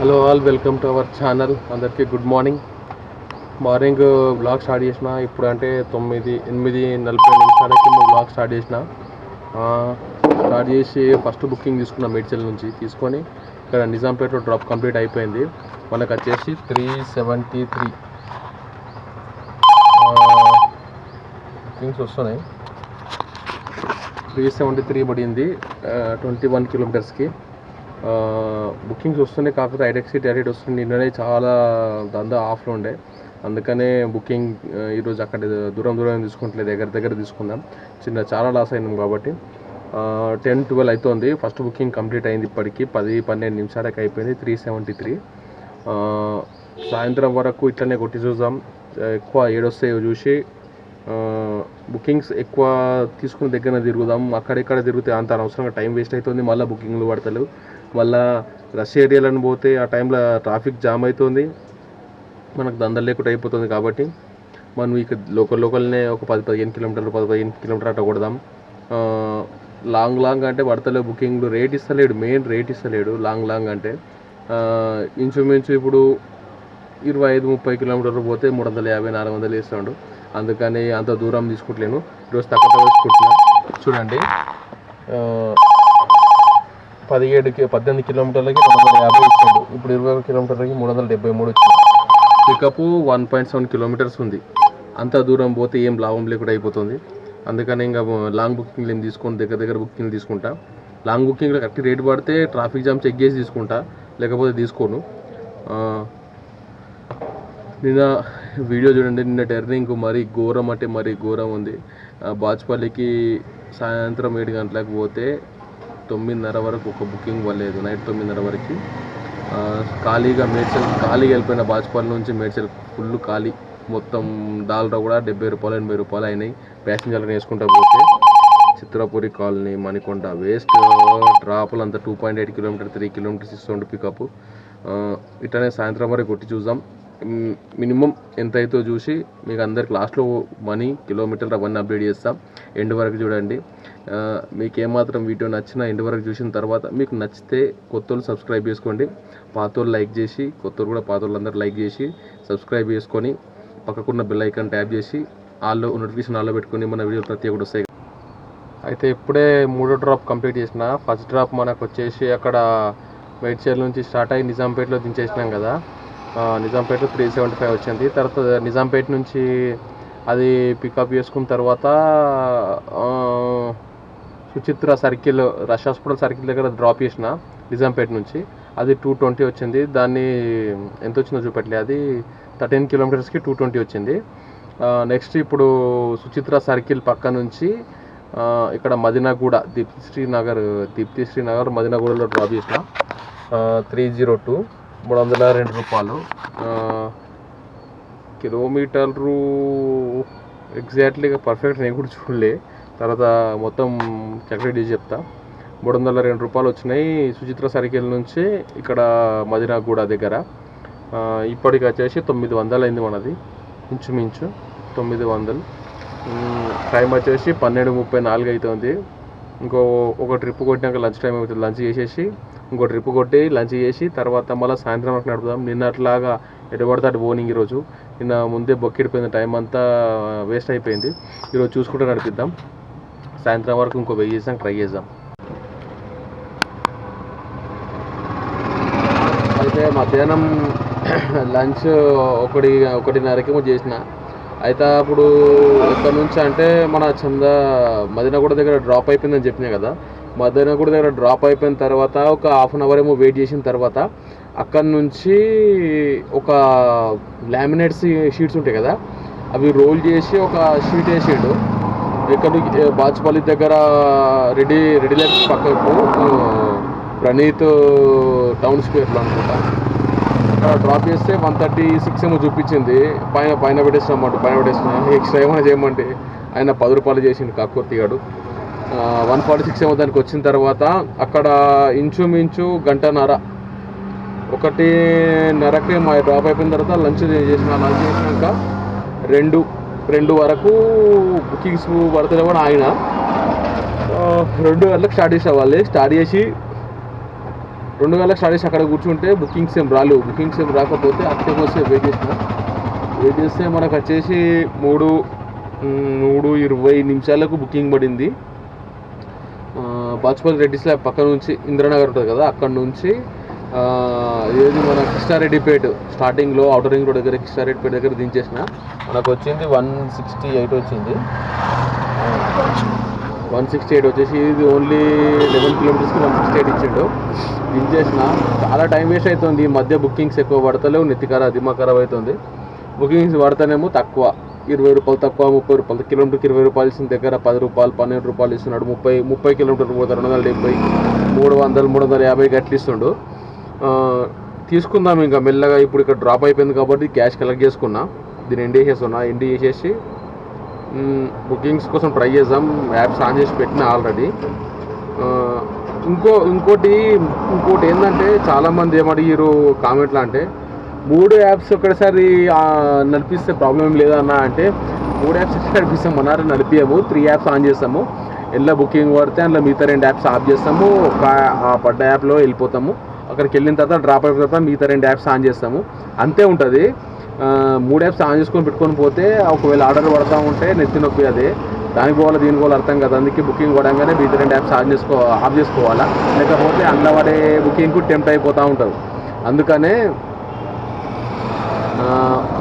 Hello all welcome to our channel అందరికీ good morning morning vlog start చేసిన ఇప్పుడు అంటే తొమ్మిది ఎనిమిది నలభై నిమిషాలకి మేము బ్లాగ్ స్టార్ట్ చేసిన స్టార్ట్ చేసి ఫస్ట్ బుకింగ్ తీసుకున్నాం మేడ్చల్ నుంచి. తీసుకొని ఇక్కడ నిజాంపేటలో డ్రాప్ కంప్లీట్ అయిపోయింది. మనకు వచ్చేసి త్రీ సెవెంటీ త్రీ బుకింగ్స్ వస్తున్నాయి. త్రీ సెవెంటీ త్రీ పడింది ట్వంటీ వన్ కిలోమీటర్స్కి బుకింగ్స్ వస్తున్నాయి కాకపోతే ఐడెక్సీ డైరెక్ట్ వస్తుంది. నిన్ననే చాలా దందా ఆఫ్లో ఉండే. అందుకనే బుకింగ్ ఈరోజు అక్కడ దూరం దూరం తీసుకుంటలేదు. దగ్గర దగ్గర తీసుకుందాం. చిన్న చాలా లాస్ అయినాం కాబట్టి. టెన్ ట్వెల్వ్ అవుతుంది ఫస్ట్ బుకింగ్ కంప్లీట్ అయింది ఇప్పటికి. పది పన్నెండు నిమిషాలకు అయిపోయింది. త్రీ సెవెంటీ త్రీ సాయంత్రం వరకు ఇట్లనే కొట్టి చూద్దాం. ఎక్కువ ఏడొస్తాయో చూసి బుకింగ్స్ ఎక్కువ తీసుకుని దగ్గర తిరుగుదాం. అక్కడెక్కడ తిరిగితే అంత అనవసరంగా టైం వేస్ట్ అవుతుంది. మళ్ళీ బుకింగ్లు పడతలేవు. మళ్ళా రష్ ఏరియాలను పోతే ఆ టైంలో ట్రాఫిక్ జామ్ అవుతుంది. మనకు దందలు లేకుండా అయిపోతుంది కాబట్టి మనం ఇక్కడ లోకల్ లోకల్నే ఒక పది పదిహేను కిలోమీటర్లు పది పదిహేను కిలోమీటర్ అట్లా కొడదాం. లాంగ్ లాంగ్ అంటే పడతలే బుకింగ్లు రేట్ ఇస్తలేడు మెయిన్ రేట్ ఇస్తలేడు లాంగ్ లాంగ్ అంటే. ఇంచుమించు ఇప్పుడు ఇరవై ఐదు ముప్పై కిలోమీటర్లు పోతే మూడు వందల యాభై నాలుగు వందలు వేస్తాడు. అందుకని అంత దూరం తీసుకుంటలేను. ఈరోజు తక్కువ తీసుకుంటున్నా. చూడండి. పదిహేడుకి పద్దెనిమిది కిలోమీటర్లకి రెండు వందల యాభై ఇచ్చాడు. ఇప్పుడు ఇరవై ఒక కిలోమీటర్లకి మూడు వందల డెబ్బై మూడు వచ్చింది pickup one point seven kilometers ఉంది. అంత దూరం పోతే ఏం లాభం లేకుండా అయిపోతుంది. అందుకని ఇంకా లాంగ్ బుకింగ్లు ఏం తీసుకొని దగ్గర దగ్గర బుకింగ్లు తీసుకుంటా. లాంగ్ బుకింగ్లో కరెక్ట్ రేట్ పడితే ట్రాఫిక్ జామ్ చెక్ చేసి తీసుకుంటా. లేకపోతే తీసుకోను. నిన్న వీడియో చూడండి. నిన్న టెర్నింగ్ మరీ ఘోరం అంటే మరీ ఘోరం ఉంది. బాచ్పల్లికి సాయంత్రం ఏడు గంటలకు పోతే తొమ్మిదిన్నర వరకు ఒక బుకింగ్ వల్లేదు నైట్ తొమ్మిదిన్నర వరకు ఖాళీగా మేడ్చల్ ఖాళీగా వెళ్ళిపోయిన బాచ్పల్లి నుంచి మేడ్చల్ ఫుల్ ఖాళీ. మొత్తం దాల్లో కూడా డెబ్బై రూపాయలు ఎనభై రూపాయలు అయినాయి. ప్యాసింజర్లను వేసుకుంటా పోతే చిత్రపురి కాలనీ మణికొండ వేస్ట్. డ్రాపులు అంతా two point eight kilometer three kilometers ఇస్తుండే పికప్ ఇట్లనే సాయంత్రం వరకు కొట్టి చూద్దాం. మినిమం ఎంత అవుతుందో చూసి మీకు అందరికి లాస్ట్లో మనీ కిలోమీటర్లు అవన్నీ అప్డేట్ చేస్తాం. ఎండ్ వరకు చూడండి. మీకు ఏమాత్రం వీడియో నచ్చినా ఎండ్ వరకు చూసిన తర్వాత మీకు నచ్చితే కొత్తోళ్ళు సబ్స్క్రైబ్ చేసుకోండి. పాతోళ్ళు లైక్ చేసి కొత్తోళ్ళు కూడా పాతోళ్ళు లైక్ చేసి సబ్స్క్రైబ్ చేసుకొని పక్కకున్న బెల్ ఐకాన్ ట్యాప్ చేసి ఆల్లో నోటిఫికేషన్ ఆల్లో పెట్టుకొని మన వీడియో ప్రతి ఒక్కటి వస్తాయి. అయితే ఇప్పుడే మూడో డ్రాప్ కంప్లీట్ చేసిన. ఫస్ట్ డ్రాప్ మనకు వచ్చేసి అక్కడ మేడ్చల్ నుంచి స్టార్ట్ అయ్యి నిజాంపేటలో దించేసినాం కదా. నిజాంపేటలో త్రీ సెవెంటీ ఫైవ్ వచ్చింది. తర్వాత నిజాంపేట నుంచి అది పికప్ చేసుకున్న తర్వాత Suchitra circle rush hospital circle దగ్గర డ్రాప్ చేసిన నిజాంపేట నుంచి. అది టూ ట్వంటీ వచ్చింది. దాన్ని ఎంత వచ్చిందో చూపెట్టలే. అది థర్టీన్ కిలోమీటర్స్కి టూ ట్వంటీ వచ్చింది. నెక్స్ట్ ఇప్పుడు సుచిత్ర సర్కిల్ పక్క నుంచి ఇక్కడ మదినాగూడ దీప్తి శ్రీనగర్ దీప్తి శ్రీనగర్ మదినాగూడలో డ్రాప్ చేసిన త్రీ జీరో టూ మూడు వందల రెండు రూపాయలు. కిలోమీటర్లు ఎగ్జాక్ట్లీగా పర్ఫెక్ట్ నేను కూడా చూడలే. తర్వాత మొత్తం క్యాలిక్యులేట్ చేసి చెప్తా. మూడు వందల రెండు రూపాయలు వచ్చినాయి సుచిత్ర సర్కిల్ నుంచి ఇక్కడ మదినాగూడ దగ్గర. ఇప్పటికి వచ్చేసి తొమ్మిది వందలు అయింది మనది. ఇంచుమించు తొమ్మిది వందలు. టైం వచ్చేసి పన్నెండు ముప్పై నాలుగు అవుతుంది ఇంకో ఒక ట్రిప్ కొట్టినాక లంచ్ టైం అవుతుంది. లంచ్ చేసేసి ఇంకో ట్రిప్ కొట్టి లంచ్ చేసి తర్వాత మళ్ళీ సాయంత్రం వరకు నడుపుదాం. నిన్నట్లాగా ఎటు పడితే అటు పోనింగ్ ఈరోజు. నిన్న ముందే బొక్కిడిపోయింది టైం అంతా వేస్ట్ అయిపోయింది. ఈరోజు చూసుకుంటూ నడిపిద్దాం. సాయంత్రం వరకు ఇంకో వెయ్యి చేసాం ట్రై చేద్దాం. అయితే మధ్యాహ్నం లంచ్ ఒకటి ఒకటిన్నరకేమో చేసిన. అయితే అప్పుడు ఎక్కడి నుంచి అంటే మన చంద మదినగూడ దగ్గర డ్రాప్ అయిపోయిందని చెప్పినా కదా. మదినగూడ దగ్గర డ్రాప్ అయిపోయిన తర్వాత ఒక హాఫ్ అన్ అవర్ ఏమో వెయిట్ చేసిన తర్వాత అక్కడి నుంచి ఒక లామినేట్స్ షీట్స్ ఉంటాయి కదా అవి రోల్ చేసి ఒక షీట్ వేసిండు. ఇక్కడ బాచుపల్లి దగ్గర రెడీ రెడీ లైఫ్ పక్కకు ప్రణీత్ టౌన్ స్క్వేర్లో అనుకుంటా. అక్కడ డ్రాప్ చేస్తే వన్ థర్టీ సిక్స్ ఏమో చూపించింది. పైన పైన పెట్టేసినామంట పైన పెట్టేసిన. ఎక్స్ట్రా ఏమైనా చేయమంటే ఆయన పది రూపాయలు చేసిండు కాకొత్తిగాడు వన్ ఫార్టీ సిక్స్ ఏమో దానికి వచ్చిన తర్వాత అక్కడ ఇంచుమించు గంటన్నర ఒకటిన్నరకి మా డ్రాప్ అయిపోయిన తర్వాత లంచ్ చేసిన లంచ్ చేసినాక రెండు రెండు వరకు బుకింగ్స్ పడితే కూడా ఆయన. రెండు గంటలకు స్టార్ట్ చేసే వాళ్ళు. స్టార్ట్ చేసి రెండు గంటలకు స్టార్ట్ చేసి అక్కడ కూర్చుంటే బుకింగ్స్ ఏం రాలేవు బుకింగ్స్ ఏం రాకపోతే అక్కడికి వస్తే వెయిట్ చేసిన వెయిట్ చేస్తే మనకు వచ్చేసి మూడు మూడు ఇరవై నిమిషాలకు బుకింగ్ పడింది. బాచుపల్లి రెడ్డి స్లాబ్ పక్క నుంచి ఇంద్రనగర్ ఉంటుంది కదా అక్కడ నుంచి ఏది మన కృష్ణారెడ్డిపేట స్టార్టింగ్లో అవుటర్ రింగ్ రోడ్ దగ్గర కృష్ణారెడ్డిపేట దగ్గర దించేసిన. మనకు వచ్చింది వన్ సిక్స్టీ ఎయిట్ వచ్చింది. వన్ సిక్స్టీ ఎయిట్ వచ్చేసి ఇది ఓన్లీ లెవెన్ కిలోమీటర్స్కి వన్ సిక్స్టీ ఎయిట్ ఇచ్చిండు. దించేసిన. చాలా టైం వేస్ట్ అవుతుంది ఈ మధ్య బుకింగ్స్ ఎక్కువ పడతలేవు. నెత్తి ఖరాబ్ దిమాగ్ ఖరాబ్ అవుతుంది బుకింగ్స్ పడతానేమో తక్కువ. ఇరవై రూపాయలు తక్కువ ముప్పై రూపాయలు. కిలోమీటర్కి ఇరవై రూపాయలు ఇచ్చిన దగ్గర పది రూపాయలు పన్నెండు రూపాయలు ఇస్తున్నాడు. ముప్పై ముప్పై కిలోమీటర్లు పోతారు రెండు వందల డెబ్బై మూడు వందలు మూడు వందల యాభై గట్లు ఇస్తుండు. తీసుకుందాం ఇంకా మెల్లగా. ఇప్పుడు ఇక్కడ డ్రాప్ అయిపోయింది కాబట్టి క్యాష్ కలెక్ట్ చేసుకున్నా. దీన్ని ఎండి చేసేస్తున్నా. ఎండి చేసేసి బుకింగ్స్ కోసం ట్రై చేద్దాం. యాప్స్ ఆన్ చేసి పెట్టిన ఆల్రెడీ ఇంకో ఇంకోటి ఇంకోటి ఏంటంటే చాలామంది ఏమడిగారు కామెంట్లు అంటే మూడు యాప్స్ ఒకటిసారి నడిపిస్తే ప్రాబ్లం లేదన్నా అంటే మూడు యాప్స్ నడిపిస్తాం అన్నారు నడిపియము. త్రీ యాప్స్ ఆన్ చేస్తాము. ఎలా బుకింగ్ పడితే అందులో మిగతా రెండు యాప్స్ ఆఫ్ చేస్తాము. ఒక ఆ పడ్డ యాప్లో వెళ్ళిపోతాము. అక్కడికి వెళ్ళిన తర్వాత డ్రాప్ అయిన తర్వాత మిగతా రెండు యాప్స్ ఆన్ చేస్తాము. అంతే ఉంటుంది. మూడు యాప్స్ ఆన్ చేసుకొని పెట్టుకొని పోతే ఒకవేళ ఆర్డర్ పడతా ఉంటే నెత్తి నొప్పి అది. దానికి పోవాలి దీనికి పోవాలి అర్థం కదా. అందుకే బుకింగ్ పడంగానే మిగతా రెండు యాప్స్ ఆన్ చేసుకో ఆఫ్ చేసుకోవాలా. లేకపోతే అందులో పడే బుకింగ్కు టెంప్ట్ అయిపోతూ ఉంటారు. అందుకనే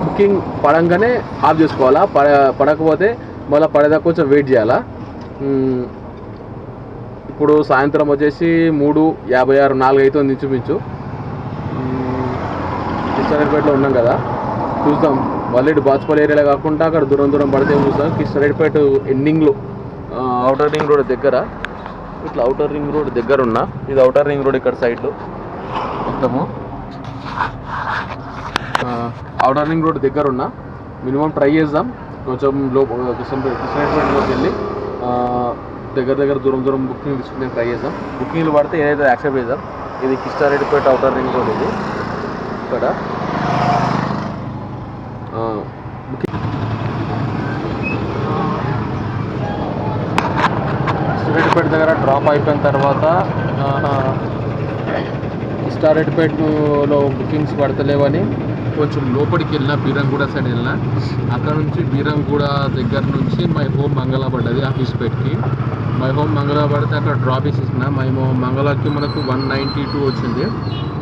బుకింగ్ పడంగానే ఆఫ్ చేసుకోవాలా. పడ పడకపోతే మళ్ళీ పడేదాకా కొంచెం వెయిట్ చేయాలా. ఇప్పుడు సాయంత్రం వచ్చేసి మూడు యాభై ఆరు నాలుగు అవుతుంది ఇంచుమించు. కిష్టారెడ్డిపేటలో ఉన్నాం కదా. చూద్దాం. మళ్ళీ ఇటు ఏరియాలో కాకుండా అక్కడ దూరం దూరం పడితే చూస్తాం? కిష్టారెడ్డిపేట ఎండింగ్లో అవుటర్ రింగ్ రోడ్ దగ్గర ఇట్లా అవుటర్ రింగ్ రోడ్ దగ్గర ఉన్నా ఇది అవుటర్ రింగ్ రోడ్ ఇక్కడ సైడ్లో మొత్తము. అవుటర్ రింగ్ రోడ్ దగ్గర ఉన్నా మినిమం ట్రై చేద్దాం. కొంచెం లో కృష్ణపేటలోకి వెళ్ళి దగ్గర దగ్గర దూరం దూరం బుకింగ్ తీసుకుని ట్రై చేద్దాం. బుకింగ్లు పడితే ఏదైతే యాక్సెప్ట్ చేద్దాం. ఇది కిష్టారెడ్డిపేట అవుటర్ రింగ్ రోడ్ ఇది. ఇక్కడ. కిష్టారెడ్డిపేట దగ్గర డ్రాప్ అయిపోయిన తర్వాత ఆ, కిష్టారెడ్డిపేటలో బుకింగ్స్ పడతలేవని కొంచెం లోపలికి వెళ్ళిన బీరంగూడ సైడ్ వెళ్ళిన అక్కడ నుంచి బీరంగూడ దగ్గర నుంచి మై హోమ్ మంగళ పడ్డది ఆఫీస్పేట్కి మై హోమ్ మంగళ పడితే అక్కడ డ్రాప్ మై హోమ్ మంగళకి మనకు వన్ నైంటీ టూ వచ్చింది.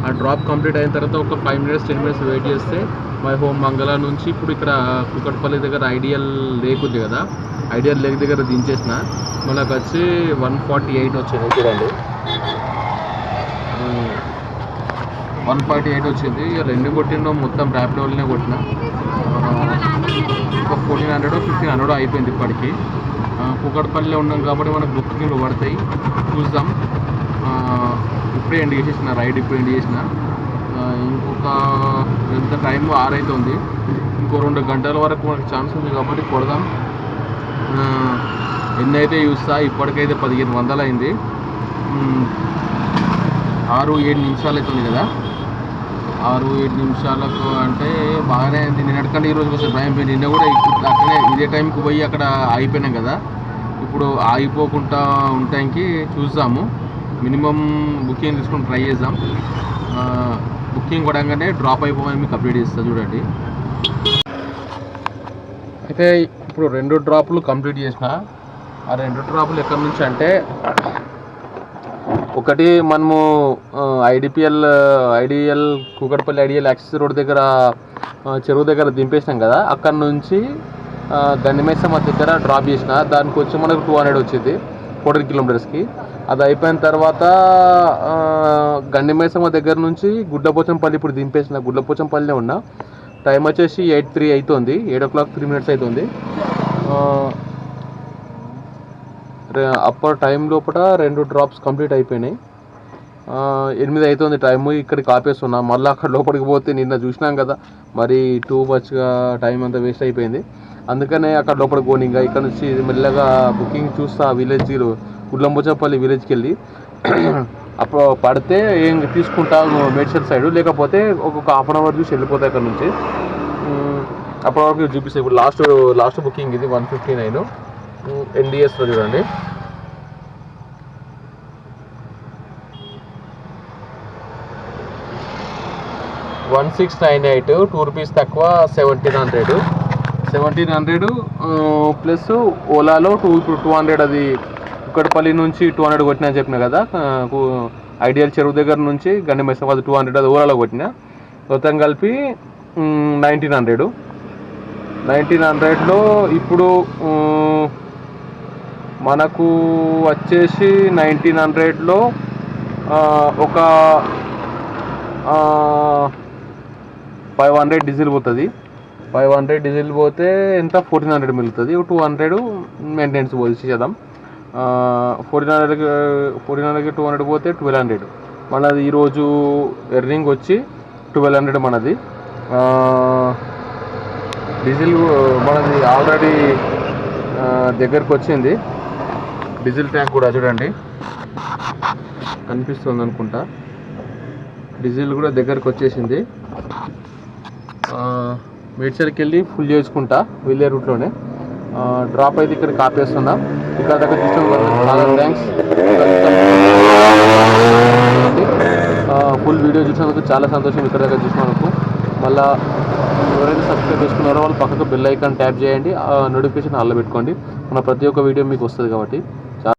ఆ డ్రాప్ కంప్లీట్ అయిన తర్వాత ఒక five minutes ten minutes wait చేస్తే మై హోమ్ మంగళ నుంచి ఇప్పుడు ఇక్కడ కుకట్పల్లి దగ్గర ఐడియల్ లేక్ ఉంది కదా. ఐడియల్ లేక్ దగ్గర దించేసిన. మనకు వచ్చి వన్ ఫార్టీ ఎయిట్ వచ్చింది. చూడండి. వన్ ఫార్టీ ఎయిట్ వచ్చింది. ఇక రెండు కొట్టిండో మొత్తం ర్యాపిడోల్నే కొట్టిన. ఒక ఫోర్టీన్ హండ్రెడ్ ఫిఫ్టీన్ హండ్రెడ్ అయిపోయింది ఇప్పటికి. కూకట్పల్లిలో ఉన్నాం కాబట్టి మనకు బుకింగ్లు పడతాయి. చూద్దాం. ఇప్పుడే ఎండ్ చేసేసిన రైడ్ ఇప్పుడు ఎండ్ చేసిన. ఇంకొక ఎంత టైం ఆరైతుంది. ఇంకో రెండు గంటల వరకు మనకు ఛాన్స్ ఉంది కాబట్టి కొడదాం. ఎన్ని అయితే చూస్తా ఇప్పటికైతే పదిహేను వందలు అయింది ఆరు ఏడు నిమిషాలు అవుతుంది కదా? ఆరు ఏడు నిమిషాలకు అంటే బాగానే అయింది నిన్నటికంటే ఈరోజు కొంచెం భయం పోయింది. నిన్న కూడా ఇట్లా అక్కడే ఇదే టైంకి పోయి అక్కడ ఆగిపోయినాం కదా. ఇప్పుడు ఆగిపోకుండా ఉండటానికి చూద్దాము. మినిమం బుకింగ్ తీసుకొని ట్రై చేద్దాం. బుకింగ్ పడంగానే డ్రాప్ అయిపోమని మీకు అప్డేట్ చేస్తా చూడండి. అయితే ఇప్పుడు రెండు డ్రాపులు కంప్లీట్ చేసిన. ఆ రెండు డ్రాపులు ఎక్కడి నుంచి అంటే ఒకటి మనము I D P L I D L Kukatpally I D L axis road దగ్గర చెరువు దగ్గర దింపేసినాం కదా అక్కడ నుంచి ఆ, గండిమేసమ్మ దగ్గర డ్రాప్ చేసిన. దానికి వచ్చి మనకు టూ హండ్రెడ్ వచ్చింది ఫోర్టీన్ కిలోమీటర్స్కి. అది అయిపోయిన తర్వాత గండిమేసమ్మ దగ్గర నుంచి గుడ్లపోచంపల్లి ఇప్పుడు దింపేసిన. గుడ్లపోచంపల్లినే ఉన్నా. టైం వచ్చేసి ఎయిట్ త్రీ అవుతుంది eight o'clock three minutes అవుతుంది అప్పర్ అప్పటి టైం లోపల రెండు డ్రాప్స్ కంప్లీట్ అయిపోయినాయి. ఎనిమిది అవుతుంది టైము ఇక్కడికి ఆపేస్తున్నా. మళ్ళీ అక్కడ లోపలికి పోతే నిన్న చూసినాం కదా. మరి టూ మచ్గా టైం అంతా వేస్ట్ అయిపోయింది. అందుకనే అక్కడ లోపలికి పోనీ ఇంకా ఇక్కడ నుంచి మెల్లగా బుకింగ్ చూస్తా విలేజ్ గుడ్లంబోచపల్లి విలేజ్కి వెళ్ళి అప్పుడు పడితే ఏం తీసుకుంటా మేడ్చల్ సైడ్ లేకపోతే ఒక్కొక్క హాఫ్ అన్ అవర్ చూసి వెళ్ళిపోతాయి అక్కడ నుంచి. అప్పటి వరకు చూపిస్తాయి ఇప్పుడు లాస్ట్ లాస్ట్ బుకింగ్ ఇది వన్ ఫిఫ్టీ నైన్ ఎన్డిఎస్లో చూడండి. One six nine eight two rupees తక్కువ seventeen hundred. Seventeen hundred plus ఓలాలో two ఇప్పుడు టూ హండ్రెడ్ అది కుక్కడపల్లి నుంచి టూ హండ్రెడ్ కొట్టినా అని చెప్పిన కదా ఐడియల్ చెరువు దగ్గర నుంచి గండి మైసాబాద్ టూ హండ్రెడ్ అది ఓలాలో కొట్టిన. మొత్తం కలిపి నైన్టీన్ హండ్రెడ్. నైన్టీన్ హండ్రెడ్లో ఇప్పుడు మనకు వచ్చేసి నైన్టీన్ హండ్రెడ్లో ఒక ఫైవ్ హండ్రెడ్ డీజిల్ పోతుంది. ఫైవ్ హండ్రెడ్ డీజిల్ పోతే ఎంత? ఫోర్టీన్ హండ్రెడ్ మిగులుతుంది. టూ హండ్రెడ్ మెయింటెనెన్స్ పోసి చేద్దాం ఫోర్టీన్ హండ్రెడ్కి ఫోర్టీన్ హండ్రెడ్కి టూ హండ్రెడ్ పోతే ట్వెల్వ్ హండ్రెడ్ మనది ఈరోజు ఎర్నింగ్ వచ్చి ట్వెల్వ్ హండ్రెడ్ మనది. డీజిల్ మనది ఆల్రెడీ దగ్గరకు వచ్చింది. డీజిల్ ట్యాంక్ కూడా చూడండి. కనిపిస్తుంది అనుకుంటా. డీజిల్ కూడా దగ్గరకు వచ్చేసింది. మేడ్చర్కి వెళ్ళి ఫుల్ చేసుకుంటా వెళ్ళే రూట్లోనే. డ్రాప్ అయితే ఇక్కడ కాపేస్తున్నా. ఇక్కడ దగ్గర తీసుకుని చాలా థ్యాంక్స్ ఫుల్ వీడియో చూసినందుకు చాలా సంతోషం ఇక్కడ దగ్గర చూసినందుకు మళ్ళీ ఎవరైతే సబ్స్క్రైబ్ చేసుకున్నారో వాళ్ళు పక్కకు బెల్ ఐకాన్ ట్యాప్ చేయండి. నోటిఫికేషన్ ఆన్లో పెట్టుకోండి. మన ప్రతి ఒక్క వీడియో మీకు వస్తుంది కాబట్టి.